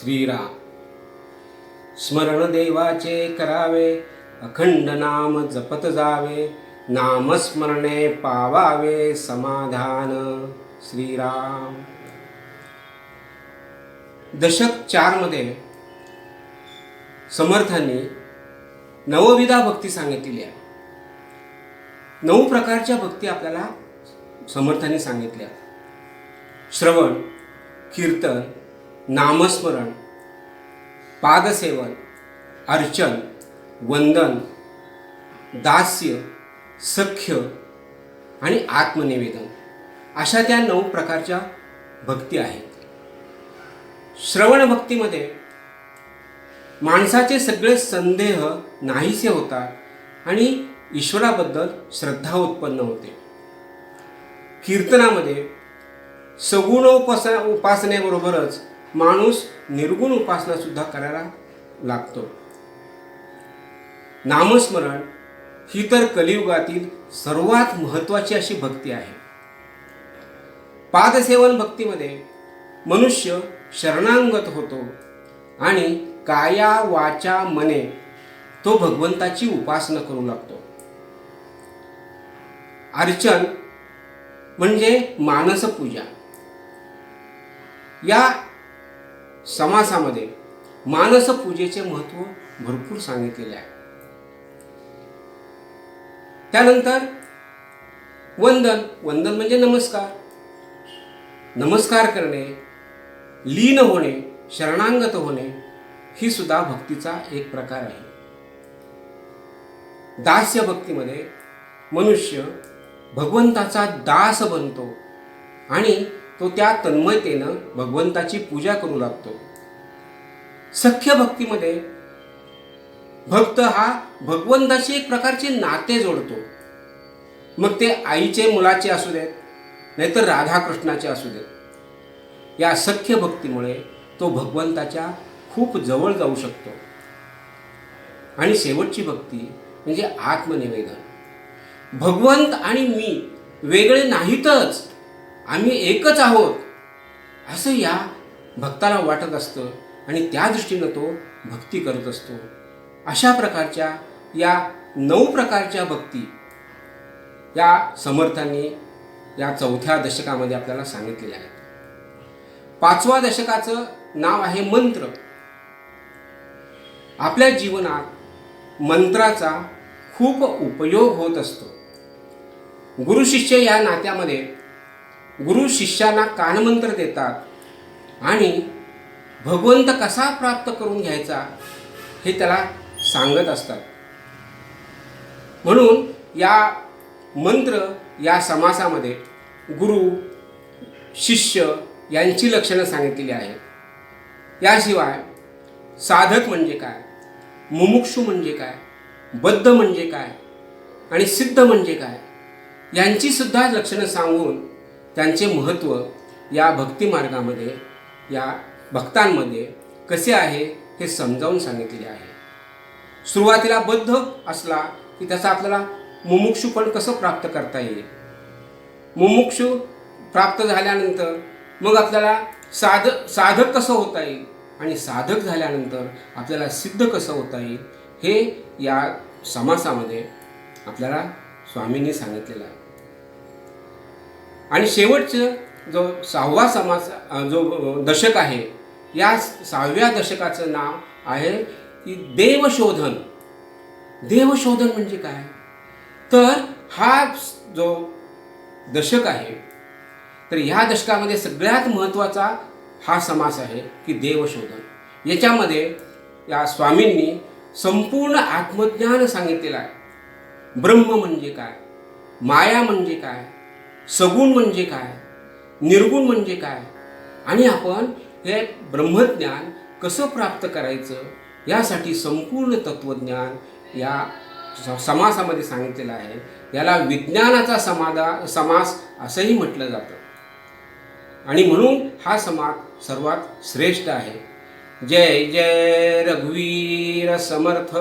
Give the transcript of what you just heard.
श्रीराम. स्मरण देवाचे करावे अखंड नाम जपत जावे नामस्मरणे पावावे समाधान. श्रीराम. दशक चारमध्ये समर्थांनी नवविधा भक्ती सांगितलेली आहे. नऊ प्रकारच्या भक्ती आपल्याला समर्थांनी सांगितल्या श्रवण कीर्तन नामस्मरण पादसेवन अर्चन वंदन दास्य सख्य आणि आत्मनिवेदन. अशा त्या नऊ प्रकारच्या भक्ती आहेत. श्रवण भक्तीमध्ये माणसाचे सगळे संदेह नाहीसे होतात आणि ईश्वराबद्दल श्रद्धा उत्पन्न होते. कीर्तनामध्ये सगुण उपासनेबरोबरच माणूस निर्गुण उपासना सुद्धा करायला लागतो. नामस्मरण ही तर कलियुगातील सर्वात महत्त्वाची अशी भक्ती आहे. पादसेवन भक्तीमध्ये मनुष्य शरणांगत होतो आणि काया वाचा मने तो भगवंताची उपासना करू लागतो. अर्चन म्हणजे मानसपूजा. या समासामध्ये मानस पूजेचे महत्त्व भरपूर सांगितलेले आहे. त्यानंतर वंदन वंदन म्हणजे नमस्कार. नमस्कार करणे लीन होणे शरणांगत होणे ही सुद्धा भक्तीचा एक प्रकार आहे. दास्य भक्तीमध्ये मनुष्य भगवंताचा दास बनतो आणि तो त्या तन्मयतेनं भगवंताची पूजा करू लागतो. सख्य भक्तीमध्ये भक्त हा भगवंताशी एक प्रकारचे नाते जोडतो. मग ते आईचे मुलाचे असू देत नाहीतर राधाकृष्णाचे असू देत. या सख्य भक्तीमुळे तो भगवंताच्या खूप जवळ जाऊ शकतो. आणि शेवटची भक्ती म्हणजे आत्मनिवेदन. भगवंत आणि मी वेगळे नाहीतच. आम्ही एकच आहोत. असं या भक्ताला वाटत असतं आणि त्या दृष्टीनं तो भक्ती करत असतो. अशा प्रकारच्या या नऊ प्रकारच्या भक्ती या समर्थांनी या चौथ्या दशकामध्ये आपल्याला सांगितलेल्या आहेत. पाचवा दशकाचं नाव आहे मंत्र. आपल्या जीवनात मंत्राचा खूप उपयोग होत असतो. गुरु शिष्य या नात्यामध्ये गुरु शिष्याला कानमंत्र देतात. आणि भगवंत कसा प्राप्त करून घ्यायचा हे त्याला सांगत असतात. म्हणून या मंत्र या समासामध्ये गुरु शिष्य यांची लक्षणं सांगितलेली आहेत. याशिवाय साधक म्हणजे काय मुमुक्षू म्हणजे काय बद्ध म्हणजे काय आणि सिद्ध म्हणजे काय यांची सुद्धा लक्षणं सांगून त्यांचे महत्त्व या भक्तिमार्गामध्ये या भक्तांमध्ये कसे आहे हे समजावून सांगितलेले आहे. सुरुवातीला बद्ध असला की त्याचा आपल्याला मुमुक्षू पण कसं प्राप्त करता येईल? मुमुक्षू प्राप्त झाल्यानंतर मग आपल्याला साध साधक कसं होता येईल? आणि साधक झाल्यानंतर आपल्याला सिद्ध कसं होता येईल? हे या समासामध्ये आपल्याला स्वामींनी सांगितलेलं आहे. आणि शेवटचं जो सहावा समास जो दशक आहे या सहाव्या दशकाचं नाव आहे की देवशोधन. देवशोधन म्हणजे काय? तर हा जो दशक आहे तर ह्या दशकामध्ये सगळ्यात महत्त्वाचा हा समास आहे की देवशोधन. याच्यामध्ये या स्वामींनी संपूर्ण आत्मज्ञान सांगितलेलं आहे. ब्रह्म म्हणजे काय? माया म्हणजे काय? सगुण म्हणजे काय? निर्गुण म्हणजे काय? आणि आपण हे ब्रह्मज्ञान कसं प्राप्त करायचं? यासाठी संपूर्ण तत्वज्ञान या समासामध्ये सांगितलेलं आहे. याला विज्ञानाचा समादा समास असंही म्हटलं जातं. आणि म्हणून हा समाज सर्वात श्रेष्ठ आहे. जय जय रघुवीर समर्थ!